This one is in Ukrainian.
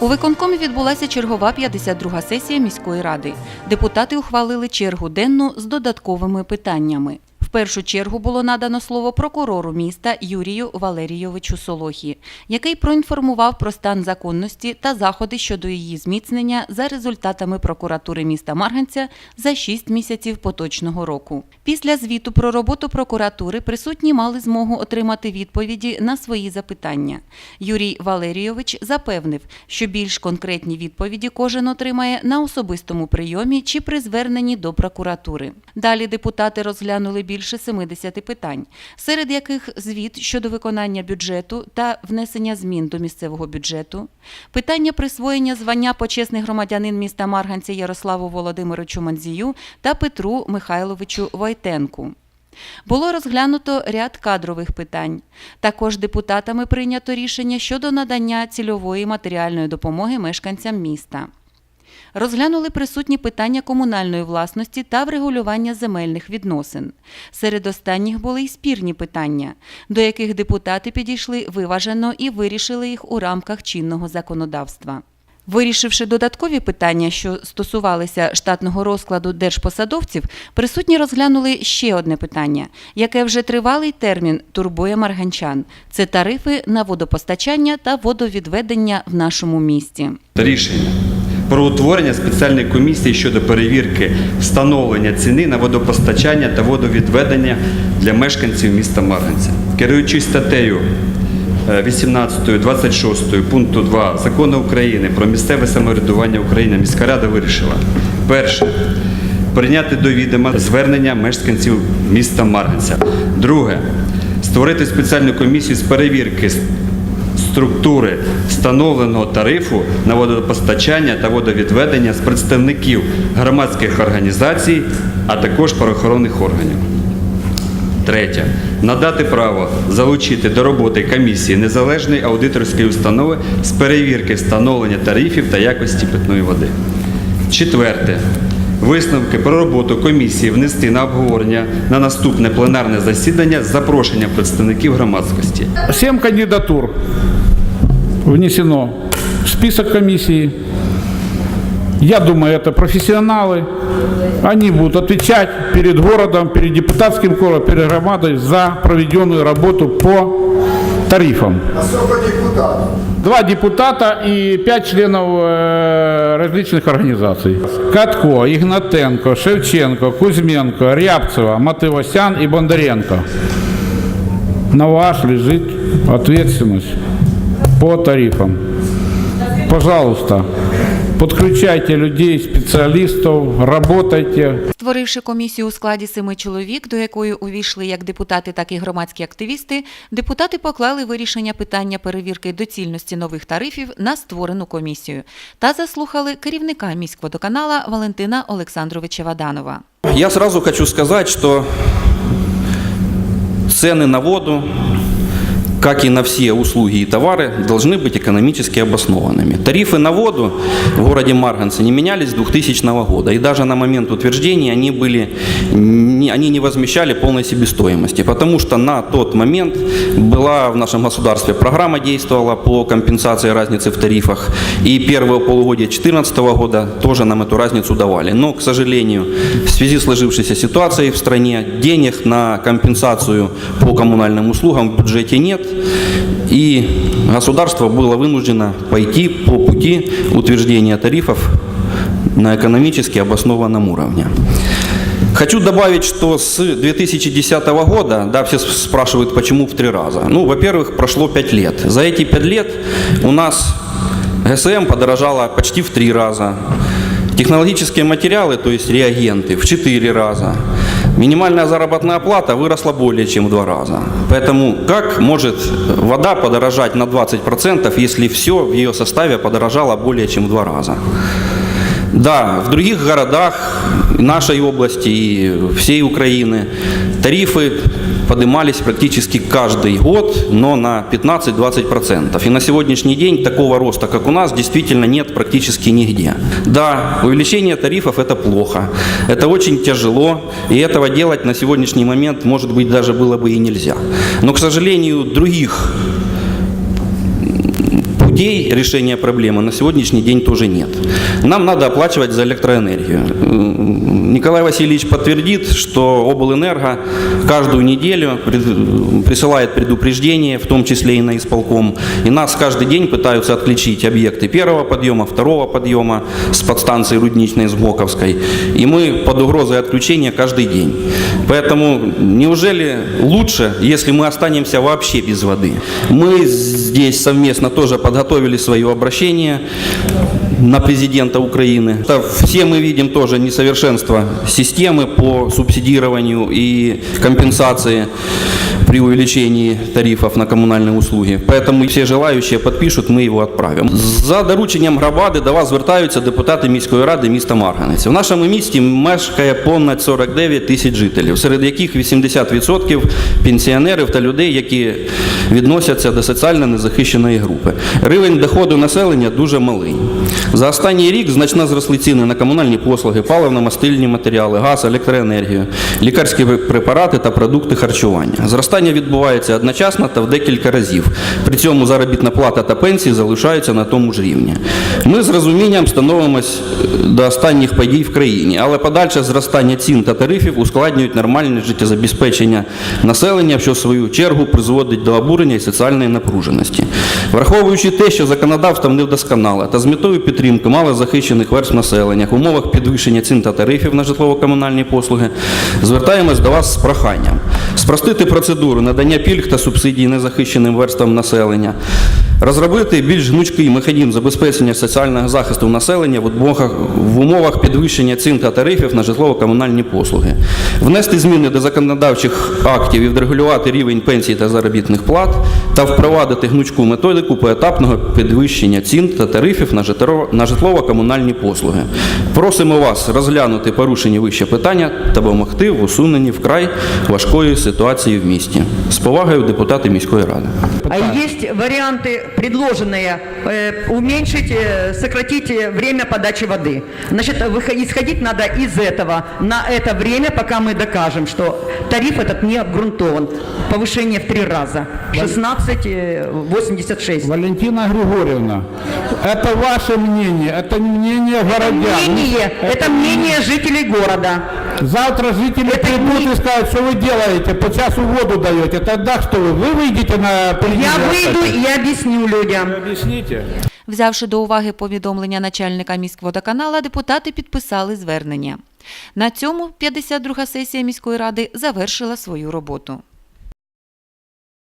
У виконкомі відбулася чергова 52-га сесія міської ради. Депутати ухвалили чергу денну з додатковими питаннями. В першу чергу було надано слово прокурору міста Юрію Валерійовичу Солохі, який проінформував про стан законності та заходи щодо її зміцнення за результатами прокуратури міста Марганця за 6 місяців поточного року. Після звіту про роботу прокуратури присутні мали змогу отримати відповіді на свої запитання. Юрій Валерійович запевнив, що більш конкретні відповіді кожен отримає на особистому прийомі чи при зверненні до прокуратури. Далі депутати розглянули більше 70 питань, серед яких звіт щодо виконання бюджету та внесення змін до місцевого бюджету, питання присвоєння звання почесний громадянин міста Марганця Ярославу Володимировичу Манзію та Петру Михайловичу Войтенку. Було розглянуто ряд кадрових питань. Також депутатами прийнято рішення щодо надання цільової матеріальної допомоги мешканцям міста. Розглянули присутні питання комунальної власності та врегулювання земельних відносин. Серед останніх були й спірні питання, до яких депутати підійшли виважено і вирішили їх у рамках чинного законодавства. Вирішивши додаткові питання, що стосувалися штатного розкладу держпосадовців, присутні розглянули ще одне питання, яке вже тривалий термін турбує марганчан. Це тарифи на водопостачання та водовідведення в нашому місті. Рішення про утворення спеціальної комісії щодо перевірки встановлення ціни на водопостачання та водовідведення для мешканців міста Марганця. Керуючись статтею е, 18, 26 пункту 2 Закону України про місцеве самоврядування України міська рада вирішила перше прийняти до відома звернення мешканців міста Марганця. Друге створити спеціальну комісію з перевірки структури встановленого тарифу на водопостачання та водовідведення з представників громадських організацій, а також правоохоронних органів. Третє. Надати право залучити до роботи комісії незалежної аудиторської установи з перевірки встановлення тарифів та якості питної води. Четверте. Висновки про роботу комісії внести на обговорення на наступне пленарне засідання з запрошенням представників громадськості. Семь кандидатур внесено в список комиссии. Я думаю, это профессионалы. Они будут отвечать перед городом, перед депутатским кором, перед громадой за проведенную работу по тарифам. А? Два депутата и пять членов э, различных организаций. Катко, Игнатенко, Шевченко, Кузьменко, Рябцева, Матывосян и Бондаренко. На вас лежит ответственность по тарифам. Пожалуйста, подключайте людей, специалистов, работайте. Створивши комісію у складі семи чоловік, до якої увійшли як депутати, так і громадські активісти, депутати поклали вирішення питання перевірки доцільності нових тарифів на створену комісію та заслухали керівника міськводоканала Валентина Олександровича Ваданова. Я сразу хочу сказать, что цены на воду, как и на все услуги и товары, должны быть экономически обоснованными. Тарифы на воду в городе Марганце не менялись с 2000 года. И даже на момент утверждения они, были, они не возмещали полной себестоимости. Потому что на тот момент была в нашем государстве программа действовала по компенсации разницы в тарифах. И первое полугодие 2014 года тоже нам эту разницу давали. Но, к сожалению, в связи с сложившейся ситуацией в стране денег на компенсацию по коммунальным услугам в бюджете нет. И государство было вынуждено пойти по пути утверждения тарифов на экономически обоснованном уровне. Хочу добавить, что с 2010 года, да, все спрашивают, почему в три раза. Ну, во-первых, прошло пять лет. За эти пять лет у нас ГСМ подорожала почти в три раза. Технологические материалы, то есть реагенты, в четыре раза. Минимальная заработная плата выросла более чем в два раза. Поэтому как может вода подорожать на 20%, если все в ее составе подорожало более чем в два раза? Да, в других городах нашей области и всей Украины тарифы поднимались практически каждый год, но на 15-20%. И на сегодняшний день такого роста, как у нас, действительно нет практически нигде. Да, увеличение тарифов – это плохо, это очень тяжело, и этого делать на сегодняшний момент, может быть, даже было бы и нельзя. Но, к сожалению, других путей решения проблемы на сегодняшний день тоже нет. Нам надо оплачивать за электроэнергию. Николай Васильевич подтвердит, что облэнерго каждую неделю присылает предупреждение, в том числе и на исполком. И нас каждый день пытаются отключить объекты первого подъема, второго подъема с подстанции Рудничной, с Моковской. И мы под угрозой отключения каждый день. Поэтому неужели лучше, если мы останемся вообще без воды? Мы здесь совместно тоже подготовили свое обращение на президента Украины. Все мы видим тоже несовершенство системы по субсидированию и компенсации при увеличении тарифов на коммунальные услуги. Поэтому все желающие подпишут, мы его отправимо. За дорученням громади до вас звертаються депутати міської ради міста Марганець. В нашому місті мешкає понад 49 тисяч жителів, серед яких 80% пенсіонерів та людей, які відносяться до соціально незахищеної групи. Рівень доходу населення дуже малий. За останній рік значно зросли ціни на комунальні послуги, паливно-мастильні матеріали, газ, електроенергію, лікарські препарати та продукти харчування. Зростання відбувається одночасно та в декілька разів. При цьому заробітна плата та пенсії залишаються на тому ж рівні. Ми з розумінням становимось е, до останніх подій в країні, але подальше зростання цін та тарифів ускладнюють нормальне життєзабезпечення населення, що в свою чергу призводить до обурення і соціальної напруженості. Враховуючи те, що законодавством недосконале та з метою підтримки малозахищених верств населення. В умовах підвищення цін та тарифів на житлово-комунальні послуги, звертаємось до вас з проханням спростити процедуру надання пільг та субсидій незахищеним верствам населення, розробити більш гнучкий механізм забезпечення соціального захисту населення в умовах, підвищення цін та тарифів на житлово-комунальні послуги, внести зміни до законодавчих актів і відрегулювати рівень пенсій та заробітних плат та впровадити гнучку методику поетапного підвищення цін та тарифів на житлово-комунальні послуги. Просимо вас розглянути порушені вище питання та допомогти в усуненні вкрай важкої ситуації в місті. З повагою депутати міської ради. А есть варианты, предложенные, э, уменьшить, э, сократить э, время подачи воды. Значит, выход- исходить надо из этого на это время, пока мы докажем, что тариф этот не обгрунтован. Повышение в три раза. 16,86. Валентина Григорьевна, это ваше мнение, это не мнение городян. Мнение, это мнение жителей города. Завтра жители Это придут не- и скажут, что вы делаете, по часу воду даете. Тогда что вы? Вы выйдете на Я президента? выйду и объясню людям. Объясните. Взявши до уваги повідомлення начальника міськводоканала, депутати підписали звернення. На цьому 52-га сесія міської ради завершила свою роботу.